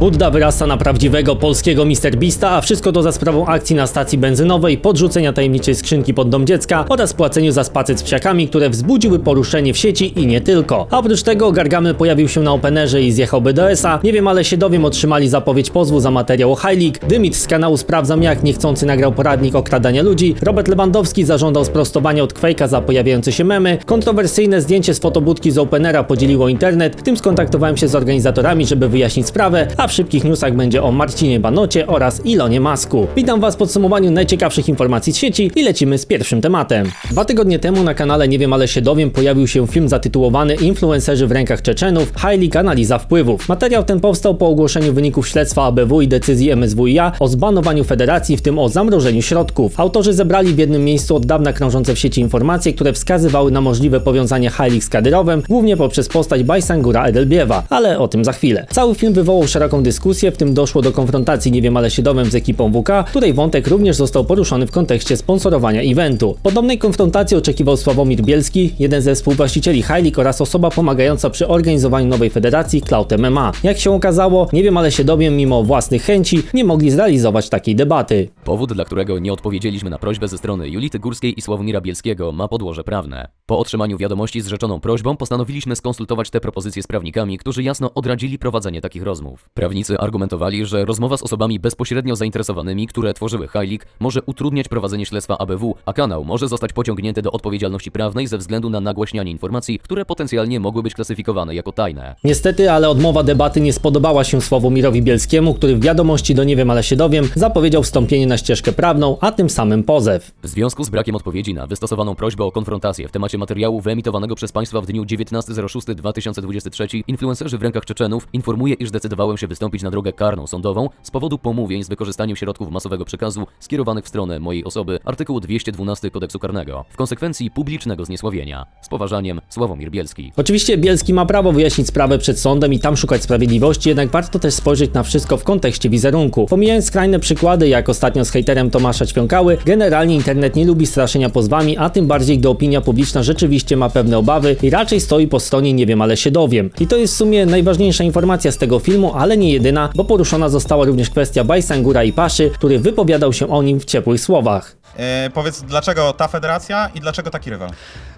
Budda wyrasta na prawdziwego polskiego Mr. Beasta, a wszystko to za sprawą akcji na stacji benzynowej, podrzucenia tajemniczej skrzynki pod dom dziecka oraz płaceniu za spacer z psiakami, które wzbudziły poruszenie w sieci i nie tylko. A oprócz tego Gargamel pojawił się na Openerze i zjechał BDS-a. Nie wiem, ale się dowiem otrzymali zapowiedź pozwu za materiał o High League. Dymit z kanału Sprawdzam Jak niechcący nagrał poradnik okradania ludzi. Robert Lewandowski zażądał sprostowania od Quake'a za pojawiające się memy. Kontrowersyjne zdjęcie z fotobudki z Openera podzieliło internet. Tym skontaktowałem się z organizatorami, żeby wyjaśnić sprawę, a w szybkich newsach będzie o Marcinie Banocie oraz Ilonie Masku. Witam Was w podsumowaniu najciekawszych informacji z sieci i lecimy z pierwszym tematem. Dwa tygodnie temu na kanale Nie wiem, ale się dowiem pojawił się film zatytułowany Influencerzy w rękach Czeczenów League Analiza wpływów. Materiał ten powstał po ogłoszeniu wyników śledztwa ABW i decyzji MSWiA o zbanowaniu federacji, w tym o zamrożeniu środków. Autorzy zebrali w jednym miejscu od dawna krążące w sieci informacje, które wskazywały na możliwe powiązanie League z Kadyrowem, głównie poprzez postać Bajsangura Edelbiewa, ale o tym za chwilę. Cały film wywołał szeroką dyskusję, w tym doszło do konfrontacji Nie wiem, ale się dowiem z ekipą WK, której wątek również został poruszony w kontekście sponsorowania eventu. Podobnej konfrontacji oczekiwał Sławomir Bielski, jeden ze współwłaścicieli League oraz osoba pomagająca przy organizowaniu nowej federacji Cloud MMA. Jak się okazało, nie wiem, ale się dowiem, mimo własnych chęci, nie mogli zrealizować takiej debaty. Powód, dla którego nie odpowiedzieliśmy na prośbę ze strony Julity Górskiej i Sławomira Bielskiego ma podłoże prawne. Po otrzymaniu wiadomości z rzeczoną prośbą postanowiliśmy skonsultować te propozycje z prawnikami, którzy jasno odradzili prowadzenie takich rozmów. Prawnicy argumentowali, że rozmowa z osobami bezpośrednio zainteresowanymi, które tworzyły League, może utrudniać prowadzenie śledztwa ABW, a kanał może zostać pociągnięty do odpowiedzialności prawnej ze względu na nagłaśnianie informacji, które potencjalnie mogły być klasyfikowane jako tajne. Niestety, ale odmowa debaty nie spodobała się Sławomirowi Bielskiemu, który w wiadomości do Nie wiem, ale się dowiem zapowiedział wstąpienie na ścieżkę prawną, a tym samym pozew. W związku z brakiem odpowiedzi na wystosowaną prośbę o konfrontację w temacie materiału wyemitowanego przez państwa w dniu 19.06.2023 influencerzy w rękach Czeczenów informuje, iż zdecydowałem się wystąpić na drogę karną sądową z powodu pomówień z wykorzystaniem środków masowego przekazu skierowanych w stronę mojej osoby artykułu 212 kodeksu karnego w konsekwencji publicznego zniesławienia. Z poważaniem Sławomir Bielski. Oczywiście Bielski ma prawo wyjaśnić sprawę przed sądem i tam szukać sprawiedliwości, jednak warto też spojrzeć na wszystko w kontekście wizerunku. Pomijając skrajne przykłady, jak ostatnio z hejterem Tomasza Ćwiąkały, generalnie internet nie lubi straszenia pozwami, a tym bardziej gdy opinia publiczna rzeczywiście ma pewne obawy i raczej stoi po stronie nie wiem, ale się dowiem. I to jest w sumie najważniejsza informacja z tego filmu, ale nie jedyna, bo poruszona została również kwestia Bajsangura i Paszy, który wypowiadał się o nim w ciepłych słowach. E, powiedz, dlaczego ta federacja i dlaczego taki rywal?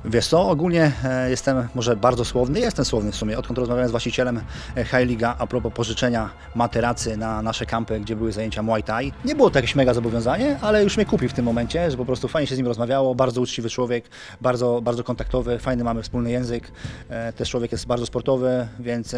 Wiesz co, ogólnie e, jestem może bardzo słowny, jestem słowny w sumie, odkąd rozmawiałem z właścicielem e, High Liga a propos pożyczenia materacy na nasze kampy, gdzie były zajęcia Muay Thai. Nie było to jakieś mega zobowiązanie, ale już mnie kupi w tym momencie, że po prostu fajnie się z nim rozmawiało, bardzo uczciwy człowiek, bardzo, bardzo kontaktowy, fajny mamy wspólny język, e, też człowiek jest bardzo sportowy, więc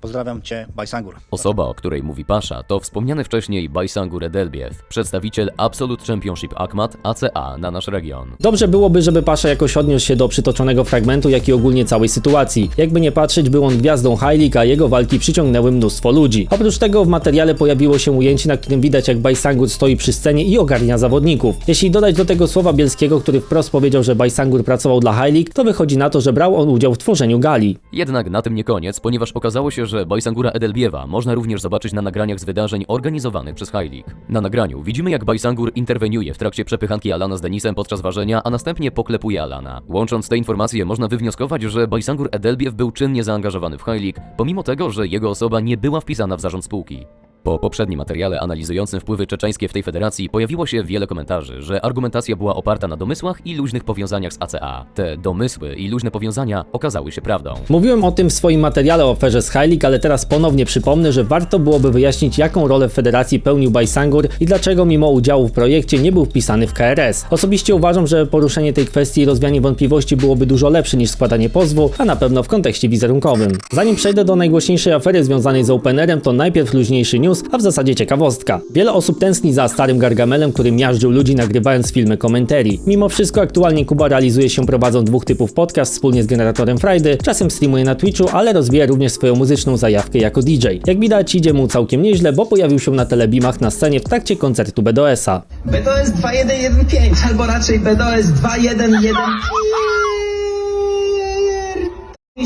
pozdrawiam Cię, Bajsangur. Osoba, o której mówi Pasza, to wspomniany wcześniej Bajsangur Edelbiew, przedstawiciel Absolute Championship AKMAT ACA na nasz region. Dobrze byłoby, żeby Pasza jakoś odniósł się do przytoczonego fragmentu, jak i ogólnie całej sytuacji. Jakby nie patrzeć, był on gwiazdą League, a jego walki przyciągnęły mnóstwo ludzi. Oprócz tego w materiale pojawiło się ujęcie, na którym widać jak Bajsangur stoi przy scenie i ogarnia zawodników. Jeśli dodać do tego słowa Bielskiego, który wprost powiedział, że Bajsangur pracował dla League, to wychodzi na to, że brał on udział w tworzeniu gali. Jednak na tym nie koniec, ponieważ okazało się, że Bajsangura Edelbiewa można również zobaczyć na nagraniach z wydarzeń organizowanych przez League. Na nagraniu widzimy jak Bajsangur interweniuje w trakcie przepychanki Alana z Denisem podczas ważenia, a następnie poklepuje Alana. Łącząc te informacje można wywnioskować, że Bajsangur Edelbiew był czynnie zaangażowany w League, pomimo tego, że jego osoba nie była wpisana w zarząd spółki. Po poprzednim materiale analizującym wpływy czeczeńskie w tej federacji pojawiło się wiele komentarzy, że argumentacja była oparta na domysłach i luźnych powiązaniach z ACA. Te domysły i luźne powiązania okazały się prawdą. Mówiłem o tym w swoim materiale o aferze z League, ale teraz ponownie przypomnę, że warto byłoby wyjaśnić, jaką rolę w federacji pełnił Bajsangur i dlaczego mimo udziału w projekcie nie był wpisany w KRS. Osobiście uważam, że poruszenie tej kwestii i rozwianie wątpliwości byłoby dużo lepsze niż składanie pozwu, a na pewno w kontekście wizerunkowym. Zanim przejdę do najgłośniejszej afery związanej z Openerem, to najpierw luźniejszy news, a w zasadzie ciekawostka. Wiele osób tęskni za starym Gargamelem, który miażdżył ludzi nagrywając filmy komentarii. Mimo wszystko aktualnie Kuba realizuje się prowadząc dwóch typów podcast wspólnie z generatorem Friday, czasem streamuje na Twitchu, ale rozwija również swoją muzyczną zajawkę jako DJ. Jak widać idzie mu całkiem nieźle, bo pojawił się na telebimach na scenie w trakcie koncertu BDS-a. BDOS 2115 albo raczej BDOS 2115.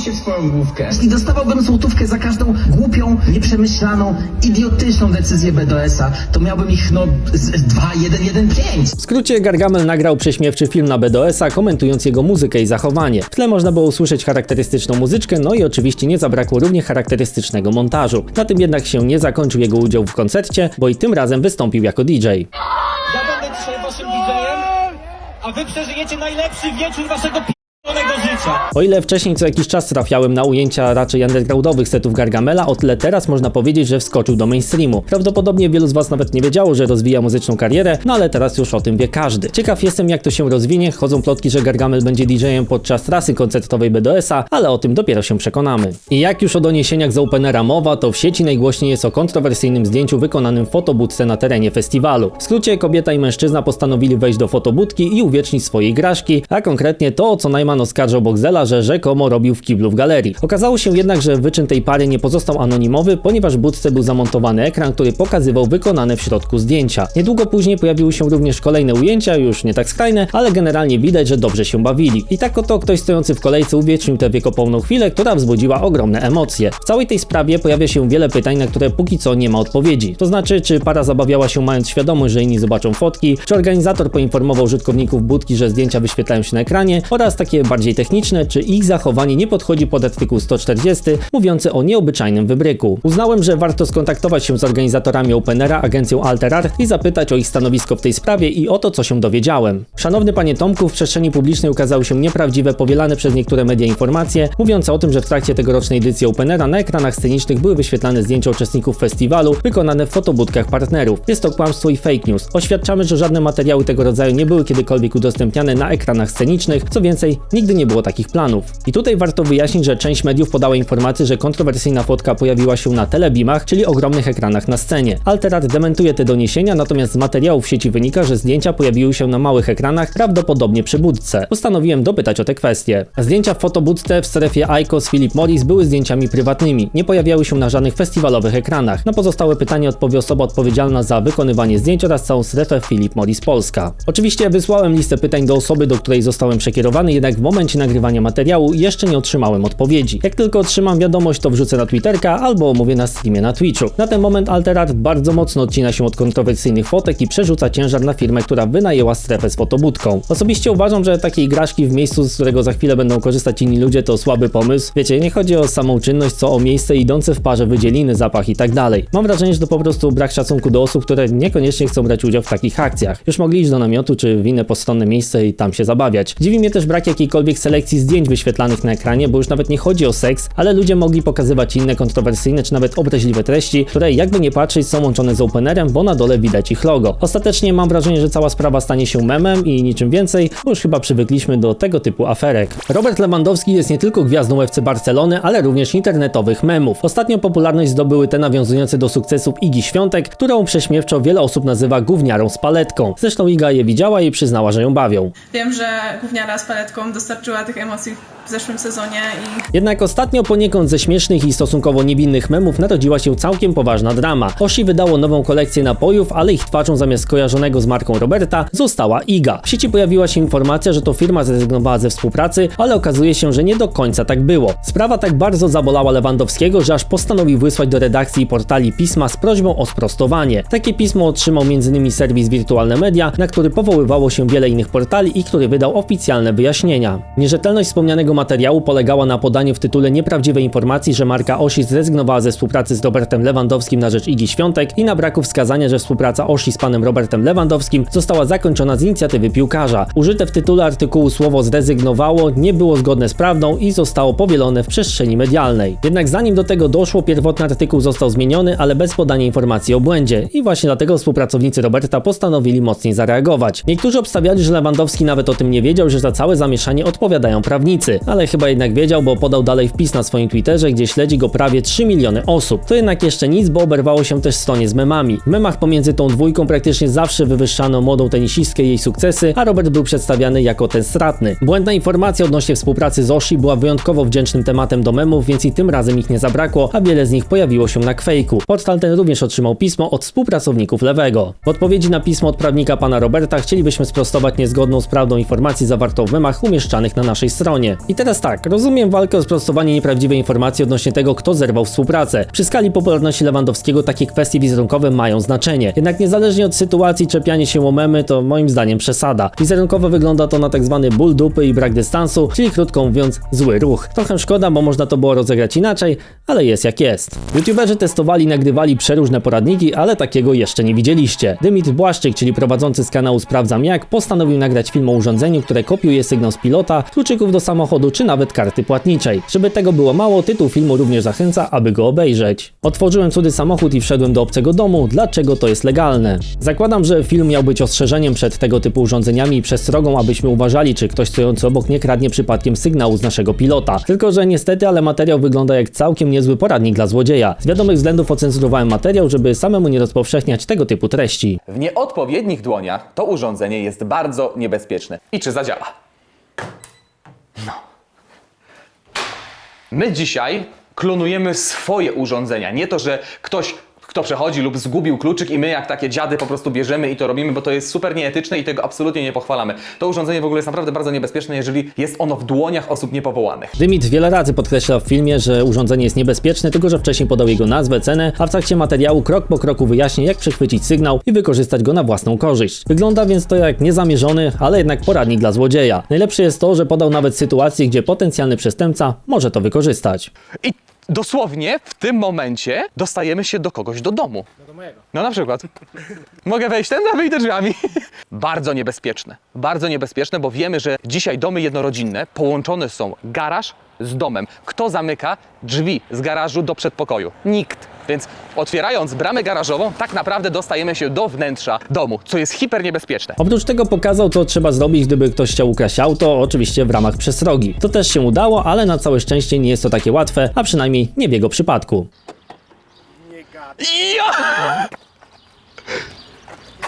się w swoją główkę. I dostawałbym złotówkę za każdą głupią, nieprzemyślaną, idiotyczną decyzję BDS-a, to miałbym ich, no, z 2, 1, 1, 5. W skrócie Gargamel nagrał prześmiewczy film na BDS-a, komentując jego muzykę i zachowanie. W tle można było usłyszeć charakterystyczną muzyczkę, no i oczywiście nie zabrakło równie charakterystycznego montażu. Na tym jednak się nie zakończył jego udział w koncercie, bo i tym razem wystąpił jako DJ. Ja będę dzisiaj waszym DJ-em, a wy przeżyjecie najlepszy wieczór waszego p***onego O ile wcześniej co jakiś czas trafiałem na ujęcia raczej undergroundowych setów Gargamela, o tyle teraz można powiedzieć, że wskoczył do mainstreamu. Prawdopodobnie wielu z was nawet nie wiedziało, że rozwija muzyczną karierę, no ale teraz już o tym wie każdy. Ciekaw jestem jak to się rozwinie, chodzą plotki, że Gargamel będzie DJ-em podczas trasy koncertowej BDS-a, ale o tym dopiero się przekonamy. I jak już o doniesieniach z Openera mowa, to w sieci najgłośniej jest o kontrowersyjnym zdjęciu wykonanym w fotobudce na terenie festiwalu. W skrócie kobieta i mężczyzna postanowili wejść do fotobudki i uwiecznić swoje igraszki, a konkretnie to, o co Najman oskarżał Boxdela, że rzekomo robił w kiblu w galerii. Okazało się jednak, że wyczyn tej pary nie pozostał anonimowy, ponieważ w budce był zamontowany ekran, który pokazywał wykonane w środku zdjęcia. Niedługo później pojawiły się również kolejne ujęcia, już nie tak skrajne, ale generalnie widać, że dobrze się bawili. I tak oto ktoś stojący w kolejce uwiecznił tę wiekopomną chwilę, która wzbudziła ogromne emocje. W całej tej sprawie pojawia się wiele pytań, na które póki co nie ma odpowiedzi. To znaczy, czy para zabawiała się mając świadomość, że inni zobaczą fotki, czy organizator poinformował użytkowników budki, że zdjęcia wyświetlają się na ekranie, oraz takie bardziej techniczne, czy ich zachowanie nie podchodzi pod artykuł 140, mówiący o nieobyczajnym wybryku. Uznałem, że warto skontaktować się z organizatorami Openera, agencją Alterart i zapytać o ich stanowisko w tej sprawie i o to, co się dowiedziałem. Szanowny panie Tomku, w przestrzeni publicznej ukazały się nieprawdziwe, powielane przez niektóre media informacje, mówiące o tym, że w trakcie tegorocznej edycji Openera na ekranach scenicznych były wyświetlane zdjęcia uczestników festiwalu wykonane w fotobudkach partnerów. Jest to kłamstwo i fake news. Oświadczamy, że żadne materiały tego rodzaju nie były kiedykolwiek udostępniane na ekranach scenicznych, co więcej, nigdy nie było takich planów. I tutaj warto wyjaśnić, że część mediów podała informację, że kontrowersyjna fotka pojawiła się na telebimach, czyli ogromnych ekranach na scenie. Alterat dementuje te doniesienia, natomiast z materiałów sieci wynika, że zdjęcia pojawiły się na małych ekranach, prawdopodobnie przy budce. Postanowiłem dopytać o te kwestie. Zdjęcia w fotobudce w strefie ICOS Philip Morris były zdjęciami prywatnymi, nie pojawiały się na żadnych festiwalowych ekranach. Na pozostałe pytanie odpowie osoba odpowiedzialna za wykonywanie zdjęć oraz całą strefę Philip Morris Polska. Oczywiście wysłałem listę pytań do osoby, do której zostałem przekierowany, jednak w momencie nagrywania materiału jeszcze nie otrzymałem odpowiedzi. Jak tylko otrzymam wiadomość, to wrzucę na Twitterka albo omówię na streamie na Twitchu. Na ten moment Alterart bardzo mocno odcina się od kontrowersyjnych fotek i przerzuca ciężar na firmę, która wynajęła strefę z fotobudką. Osobiście uważam, że takie igraszki w miejscu, z którego za chwilę będą korzystać inni ludzie, to słaby pomysł. Wiecie, nie chodzi o samą czynność, co o miejsce idące w parze wydzieliny, zapach i tak dalej. Mam wrażenie, że to po prostu brak szacunku do osób, które niekoniecznie chcą brać udział w takich akcjach. Już mogli iść do namiotu czy w inne postronne miejsce i tam się zabawiać. Dziwi mnie też brak jakiejkolwiek selekcji zdjęć wyświetlanych na ekranie, bo już nawet nie chodzi o seks, ale ludzie mogli pokazywać inne kontrowersyjne czy nawet obraźliwe treści, które jakby nie patrzeć są łączone z openerem, bo na dole widać ich logo. Ostatecznie mam wrażenie, że cała sprawa stanie się memem i niczym więcej, bo już chyba przywykliśmy do tego typu aferek. Robert Lewandowski jest nie tylko gwiazdą FC Barcelony, ale również internetowych memów. Ostatnio popularność zdobyły te nawiązujące do sukcesów Igi Świątek, którą prześmiewczo wiele osób nazywa gówniarą z paletką. Zresztą Iga je widziała i przyznała, że ją bawią. Wiem, że gówniara z paletką dostarczyła tych que é uma w zeszłym sezonie i Jednak ostatnio poniekąd ze śmiesznych i stosunkowo niewinnych memów narodziła się całkiem poważna drama. Oshi wydało nową kolekcję napojów, ale ich twarzą zamiast kojarzonego z marką Roberta została Iga. W sieci pojawiła się informacja, że to firma zrezygnowała ze współpracy, ale okazuje się, że nie do końca tak było. Sprawa tak bardzo zabolała Lewandowskiego, że aż postanowił wysłać do redakcji i portali pisma z prośbą o sprostowanie. Takie pismo otrzymał m.in. serwis Wirtualne Media, na który powoływało się wiele innych portali i który wydał oficjalne wyjaśnienia. Nierzetelność wspomnianego materiału polegała na podaniu w tytule nieprawdziwej informacji, że marka Osi zrezygnowała ze współpracy z Robertem Lewandowskim na rzecz Igi Świątek i na braku wskazania, że współpraca Osi z panem Robertem Lewandowskim została zakończona z inicjatywy piłkarza. Użyte w tytule artykułu słowo zrezygnowało nie było zgodne z prawdą i zostało powielone w przestrzeni medialnej. Jednak zanim do tego doszło, pierwotny artykuł został zmieniony, ale bez podania informacji o błędzie i właśnie dlatego współpracownicy Roberta postanowili mocniej zareagować. Niektórzy obstawiali, że Lewandowski nawet o tym nie wiedział, że za całe zamieszanie odpowiadają prawnicy, ale chyba jednak wiedział, bo podał dalej wpis na swoim Twitterze, gdzie śledzi go prawie 3 miliony osób. To jednak jeszcze nic, bo oberwało się też stronie z memami. W memach pomiędzy tą dwójką praktycznie zawsze wywyższano młodą tenisistkę i jej sukcesy, a Robert był przedstawiany jako ten stratny. Błędna informacja odnośnie współpracy z Oshi była wyjątkowo wdzięcznym tematem do memów, więc i tym razem ich nie zabrakło, a wiele z nich pojawiło się na kwejku. Portal ten również otrzymał pismo od współpracowników Lewego. W odpowiedzi na pismo od prawnika pana Roberta chcielibyśmy sprostować niezgodną z prawdą informacji zawartą w memach umieszczanych na naszej stronie. I I teraz tak, rozumiem walkę o sprostowanie nieprawdziwej informacji odnośnie tego, kto zerwał współpracę. Przy skali popularności Lewandowskiego takie kwestie wizerunkowe mają znaczenie. Jednak niezależnie od sytuacji, czepianie się o memy to moim zdaniem przesada. Wizerunkowo wygląda to na tak zwany ból dupy i brak dystansu, czyli krótko mówiąc zły ruch. Trochę szkoda, bo można to było rozegrać inaczej, ale jest jak jest. YouTuberzy testowali, nagrywali przeróżne poradniki, ale takiego jeszcze nie widzieliście. Dymit Błaszczyk, czyli prowadzący z kanału Sprawdzam Jak, postanowił nagrać film o urządzeniu, które kopiuje sygnał z pilota, kluczyków do samochodu czy nawet karty płatniczej. Żeby tego było mało, tytuł filmu również zachęca, aby go obejrzeć. Otworzyłem cudy samochód i wszedłem do obcego domu. Dlaczego to jest legalne? Zakładam, że film miał być ostrzeżeniem przed tego typu urządzeniami i przestrogą, abyśmy uważali, czy ktoś stojący obok nie kradnie przypadkiem sygnału z naszego pilota. Tylko, że niestety, ale materiał wygląda jak całkiem niezły poradnik dla złodzieja. Z wiadomych względów ocenzurowałem materiał, żeby samemu nie rozpowszechniać tego typu treści. W nieodpowiednich dłoniach to urządzenie jest bardzo niebezpieczne. I czy zadziała? No. My dzisiaj klonujemy swoje urządzenia. Nie to, że ktoś, kto przechodzi lub zgubił kluczyk i my jak takie dziady po prostu bierzemy i to robimy, bo to jest super nieetyczne i tego absolutnie nie pochwalamy. To urządzenie w ogóle jest naprawdę bardzo niebezpieczne, jeżeli jest ono w dłoniach osób niepowołanych. Dymit wiele razy podkreślał w filmie, że urządzenie jest niebezpieczne, tylko że wcześniej podał jego nazwę, cenę, a w trakcie materiału krok po kroku wyjaśnia, jak przechwycić sygnał i wykorzystać go na własną korzyść. Wygląda więc to jak niezamierzony, ale jednak poradnik dla złodzieja. Najlepsze jest to, że podał nawet sytuację, gdzie potencjalny przestępca może to wykorzystać. I dosłownie w tym momencie dostajemy się do kogoś do domu. do mojego. No na przykład. Mogę wejść ten, a wyjdę drzwiami. bardzo niebezpieczne. Bardzo niebezpieczne, bo wiemy, że dzisiaj domy jednorodzinne połączone są garaż z domem. Kto zamyka drzwi z garażu do przedpokoju? Nikt. Więc otwierając bramę garażową, tak naprawdę dostajemy się do wnętrza domu, co jest hiperniebezpieczne. Oprócz tego pokazał, co trzeba zrobić, gdyby ktoś chciał ukraść auto, oczywiście w ramach przestrogi. To też się udało, ale na całe szczęście nie jest to takie łatwe, a przynajmniej nie w jego przypadku.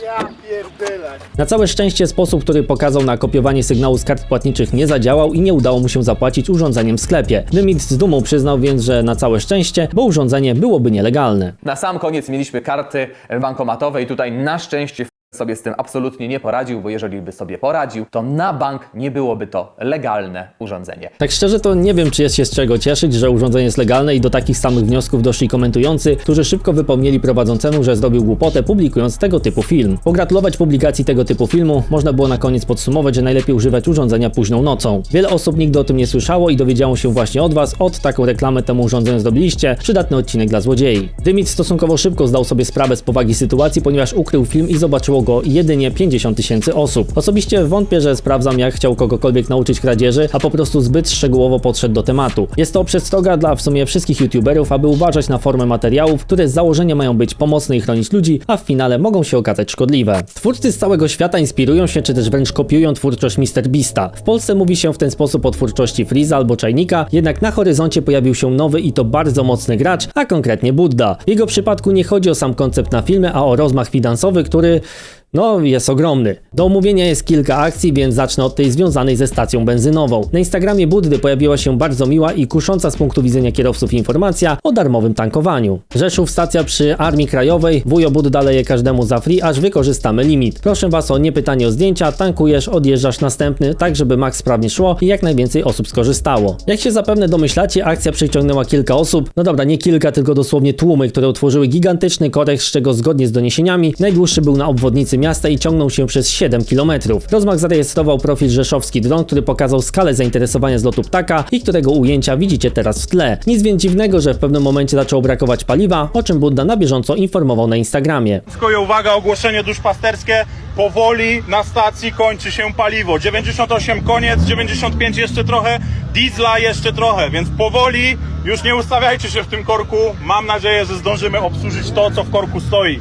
Ja! Na całe szczęście sposób, który pokazał na kopiowanie sygnału z kart płatniczych nie zadziałał i nie udało mu się zapłacić urządzeniem w sklepie. Dymit z dumą przyznał więc, że na całe szczęście, bo urządzenie byłoby nielegalne. Na sam koniec mieliśmy karty bankomatowe i tutaj na szczęście sobie z tym absolutnie nie poradził, bo jeżeli by sobie poradził, to na bank nie byłoby to legalne urządzenie. Tak szczerze to nie wiem, czy jest się z czego cieszyć, że urządzenie jest legalne i do takich samych wniosków doszli komentujący, którzy szybko wypomnieli prowadzącemu, że zrobił głupotę publikując tego typu film. Pogratulować publikacji tego typu filmu można było na koniec podsumować, że najlepiej używać urządzenia późną nocą. Wiele osób nigdy o tym nie słyszało i dowiedziało się właśnie od Was, od taką reklamę temu urządzeniu zrobiliście, przydatny odcinek dla złodziei. Dymit stosunkowo szybko zdał sobie sprawę z powagi sytuacji, ponieważ ukrył film i zobaczyło go jedynie 50 tysięcy osób. Osobiście wątpię, że sprawdzam jak chciał kogokolwiek nauczyć kradzieży, a po prostu zbyt szczegółowo podszedł do tematu. Jest to przestroga dla w sumie wszystkich youtuberów, aby uważać na formę materiałów, które z założenia mają być pomocne i chronić ludzi, a w finale mogą się okazać szkodliwe. Twórcy z całego świata inspirują się, czy też wręcz kopiują twórczość MrBeasta. W Polsce mówi się w ten sposób o twórczości Freeza albo Czajnika, jednak na horyzoncie pojawił się nowy i to bardzo mocny gracz, a konkretnie Budda. W jego przypadku nie chodzi o sam koncept na filmy, a o rozmach finansowy, który no, jest ogromny. Do omówienia jest kilka akcji, więc zacznę od tej związanej ze stacją benzynową. Na Instagramie Buddy pojawiła się bardzo miła i kusząca z punktu widzenia kierowców informacja o darmowym tankowaniu. Rzeszów stacja przy Armii Krajowej, wujo Budda każdemu za free, aż wykorzystamy limit. Proszę Was o nie pytanie o zdjęcia, tankujesz, odjeżdżasz następny, tak żeby max sprawnie szło i jak najwięcej osób skorzystało. Jak się zapewne domyślacie, akcja przyciągnęła kilka osób, no dobra, nie kilka, tylko dosłownie tłumy, które utworzyły gigantyczny korek, z czego zgodnie z doniesieniami najdłuższy był na obwodnicy miasta i ciągnął się przez 7 km. Rozmach zarejestrował profil rzeszowski dron, który pokazał skalę zainteresowania z lotu ptaka i którego ujęcia widzicie teraz w tle. Nic więc dziwnego, że w pewnym momencie zaczęło brakować paliwa, o czym Budda na bieżąco informował na Instagramie. Wszystko uwaga, ogłoszenie duszpasterskie. Powoli na stacji kończy się paliwo. 98 koniec, 95 jeszcze trochę, diesla jeszcze trochę, więc powoli już nie ustawiajcie się w tym korku. Mam nadzieję, że zdążymy obsłużyć to, co w korku stoi.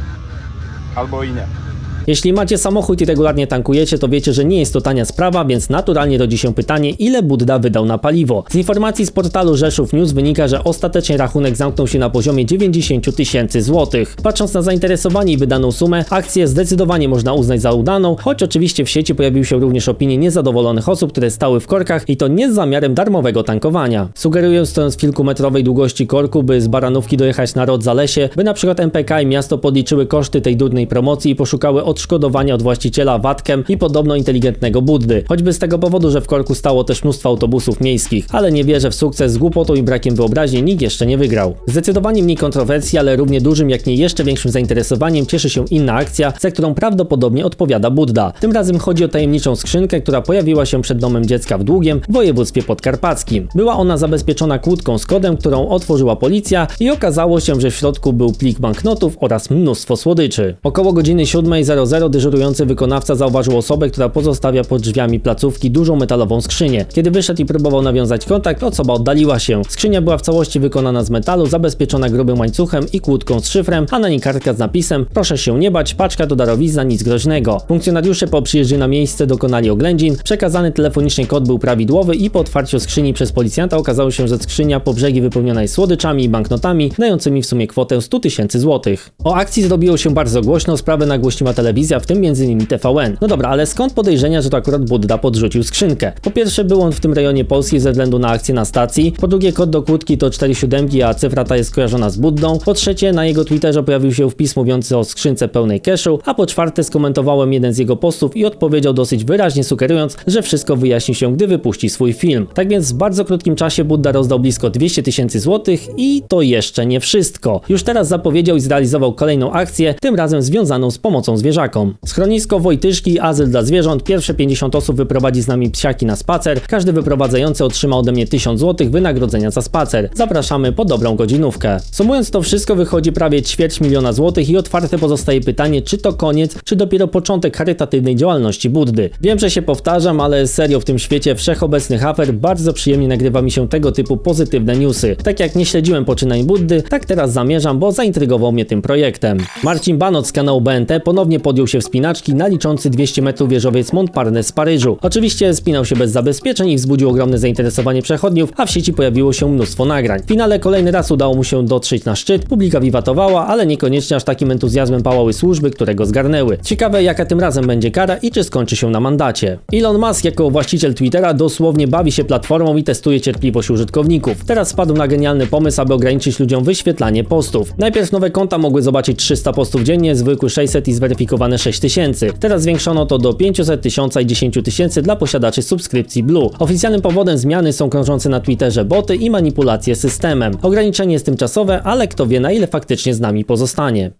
Albo i nie. Jeśli macie samochód i regularnie tankujecie, to wiecie, że nie jest to tania sprawa, więc naturalnie rodzi się pytanie, ile Budda wydał na paliwo. Z informacji z portalu Rzeszów News wynika, że ostatecznie rachunek zamknął się na poziomie 90 tysięcy złotych. Patrząc na zainteresowanie i wydaną sumę, akcję zdecydowanie można uznać za udaną, choć oczywiście w sieci pojawiły się również opinie niezadowolonych osób, które stały w korkach i to nie z zamiarem darmowego tankowania. Sugeruję stojąc w kilkumetrowej długości korku, by z Baranówki dojechać na Rod Zalesie, by na przykład MPK i miasto podliczyły koszty tej durnej promocji i poszukały odszkodowania od właściciela Watkem i podobno inteligentnego Buddy. Choćby z tego powodu, że w korku stało też mnóstwo autobusów miejskich. Ale nie wierzę w sukces z głupotą i brakiem wyobraźni nikt jeszcze nie wygrał. Zdecydowanie mniej kontrowersji, ale równie dużym, jak nie jeszcze większym zainteresowaniem cieszy się inna akcja, za którą prawdopodobnie odpowiada Budda. Tym razem chodzi o tajemniczą skrzynkę, która pojawiła się przed domem dziecka w Długiem w województwie podkarpackim. Była ona zabezpieczona kłódką z kodem, którą otworzyła policja i okazało się, że w środku był plik banknotów oraz mnóstwo słodyczy. Około godziny 7.00 dyżurujący wykonawca zauważył osobę, która pozostawia pod drzwiami placówki dużą metalową skrzynię. Kiedy wyszedł i próbował nawiązać kontakt, osoba oddaliła się. Skrzynia była w całości wykonana z metalu, zabezpieczona grubym łańcuchem i kłódką z szyfrem, a na niej kartka z napisem Proszę się nie bać, paczka to darowizna, nic groźnego. Funkcjonariusze po przyjeździe na miejsce dokonali oględzin, przekazany telefonicznie kod był prawidłowy i po otwarciu skrzyni przez policjanta okazało się, że skrzynia po brzegi wypełniona jest słodyczami i banknotami, dającymi w sumie kwotę 100 tysięcy złotych. O akcji zrobiło się bardzo głośno, sprawę nagłośniła telewizja, w tym m.in. TVN. No dobra, ale skąd podejrzenia, że to akurat Budda podrzucił skrzynkę? Po pierwsze był on w tym rejonie Polski ze względu na akcję na stacji, po drugie kod do kłódki to 4 siódemki, a cyfra ta jest kojarzona z Buddą, po trzecie na jego Twitterze pojawił się wpis mówiący o skrzynce pełnej cashu, a po czwarte skomentowałem jeden z jego postów i odpowiedział dosyć wyraźnie sugerując, że wszystko wyjaśni się, gdy wypuści swój film. Tak więc w bardzo krótkim czasie Budda rozdał blisko 200 tysięcy złotych i to jeszcze nie wszystko. Już teraz zapowiedział i zrealizował kolejną akcję, tym razem związaną z pomocą zwierzakom. Schronisko Wojtyszki azyl dla zwierząt. Pierwsze 50 osób wyprowadzi z nami psiaki na spacer. Każdy wyprowadzający otrzyma ode mnie 1000 złotych wynagrodzenia za spacer. Zapraszamy po dobrą godzinówkę. Sumując to wszystko wychodzi prawie ćwierć miliona złotych i otwarte pozostaje pytanie, czy to koniec, czy dopiero początek charytatywnej działalności Buddy. Wiem, że się powtarzam, ale serio w tym świecie wszechobecnych afer bardzo przyjemnie nagrywa mi się tego typu pozytywne newsy. Tak jak nie śledziłem poczynań Buddy, tak teraz zamierzam, bo zaintrygował mnie tym projektem. Marcin Banot z kanału BNT ponownie podjął się wspinaczki na liczący 200 metrów wieżowiec Montparnasse z Paryżu. Oczywiście spinał się bez zabezpieczeń i wzbudził ogromne zainteresowanie przechodniów, a w sieci pojawiło się mnóstwo nagrań. W finale kolejny raz udało mu się dotrzeć na szczyt, publika wiwatowała, ale niekoniecznie aż takim entuzjazmem pałały służby, które go zgarnęły. Ciekawe jaka tym razem będzie kara i czy skończy się na mandacie. Elon Musk jako właściciel Twittera dosłownie bawi się platformą i testuje cierpliwość użytkowników. Teraz wpadł na genialny pomysł, aby ograniczyć ludziom wyświetlanie postów. Najpierw nowe konta mogły zobaczyć 300 postów dziennie, zwykły 600 i zweryfikowane 6000. Teraz zwiększono to do 500, 1000 i 10 tysięcy dla posiadaczy subskrypcji Blue. Oficjalnym powodem zmiany są krążące na Twitterze boty i manipulacje systemem. Ograniczenie jest tymczasowe, ale kto wie na ile faktycznie z nami pozostanie.